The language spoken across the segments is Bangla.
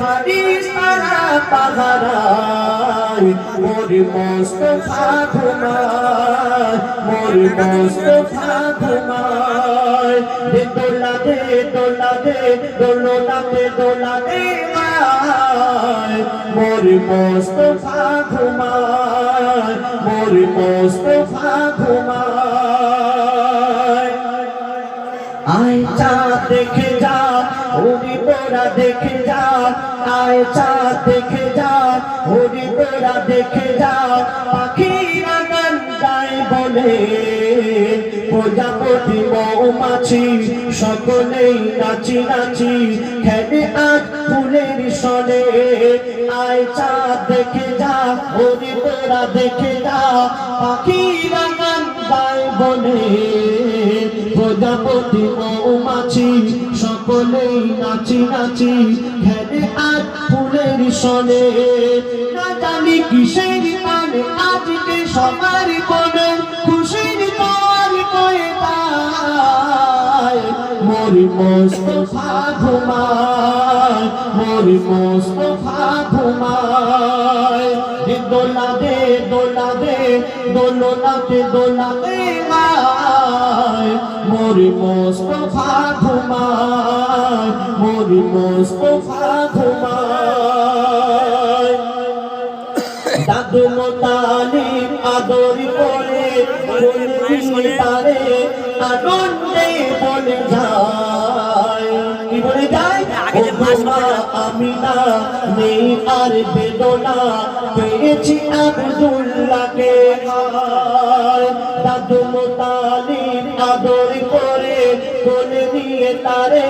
হাদিস তারা পাহারায় মোর মোস্তফা ঘুমায় মোর মোস্তফা ঘুমায় মোর মোস্তফা ঘুমায় ঘুমায় আয় চা দেখে যা, হরি তোরা দেখে যা, আয় চা দেখে যা, হরি তোরা দেখে যা, পাখিরা গান গায় বলে। প্রজাপতি মৌমাছি, সকলেই নাচি নাচি, খেলে আজ ফুলের সনে। আয় চা দেখে যা, হরি তোরা দেখে যা, পাখিরা গান গায় বলে। প্রজাপতি মৌমাছি সকলেই নাচি নাচি ঘেরে আর ফুলের সনে। না জানি কিসের আজকে সবার মরি মোস্তফা ঘুমায় মরি মোস্তফা ঘুমায় দোলা দে দোলা দে দোলনাতে দোলা দে আয় মরি মোস্তফা ঘুমায় মরি মোস্তফা ঘুমায় দাদু মোতালি আদর করে তারে আনন্দে বলে যায়। কি বলে যায় আমি না নেই আর বেদনা। পেয়েছি আব্দুল্লাহকে দাদু মোতালি আদর করে বলে দিয়ে তারে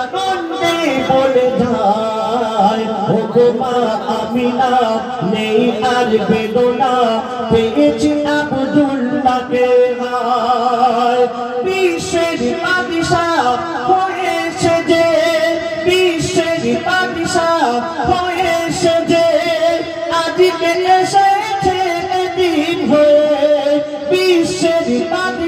আনন্দে বলে যায়। আমি না নেই আর বেদনা। পেয়েছি আব্দুল্লাহকে বাদিশা হয়েছে যে আজকে এসেছে দিন হয়ে বিশ্বের বাদিশা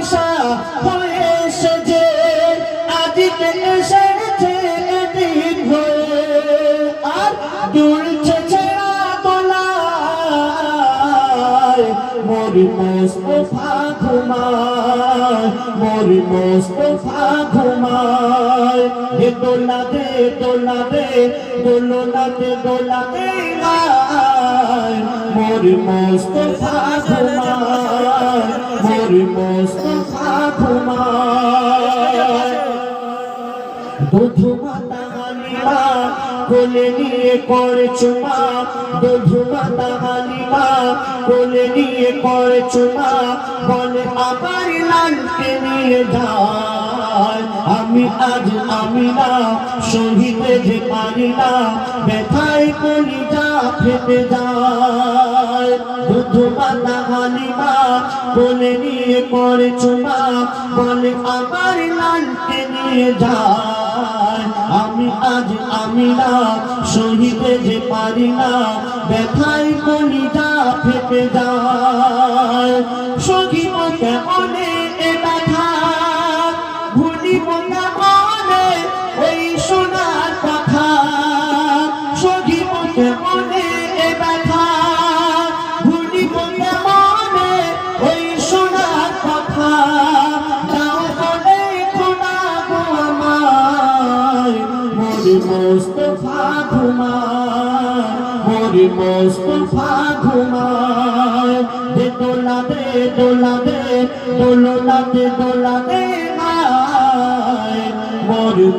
মরি মোস্তফা ঘুমায়, মরি মোস্তফা ঘুমায় হে দোলা দে দোলা দে দোলনা দে দোলা দে মরি মোস্তফা ঘুমায় মরি মোস্তফা ঘুমায়। কোলে নিয়ে করে চুমা দুধু মাতা হালিমা, কোলে নিয়ে করে চুমা, বলে আমার লালকে নিয়ে যায় আমি আজ আমি না সহিতে যে পারি না, ব্যথায় কলি যা ফেটে যায়। দুধু মাতা হালিমা, কোলে নিয়ে করে চুমা, বলে আমার লালকে নিয়ে যায় আমি আজ আমি না সহিতে যে পারি না ব্যথায় কলিটা ফেপে যায়। কেমনে মোস্তফা ঘুমায় মরি মোস্তফা ঘুমায় দে দোলা দে দোলা দে দোলা দে দোলা দে আয়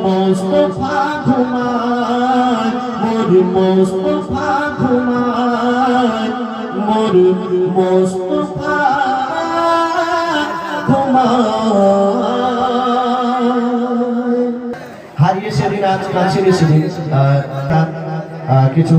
মোস্তফা ঘুমায় মরি মোস্তফা ঘুমায় মরি মোস্তফা ঘুমায় কাছে এসেছেন তার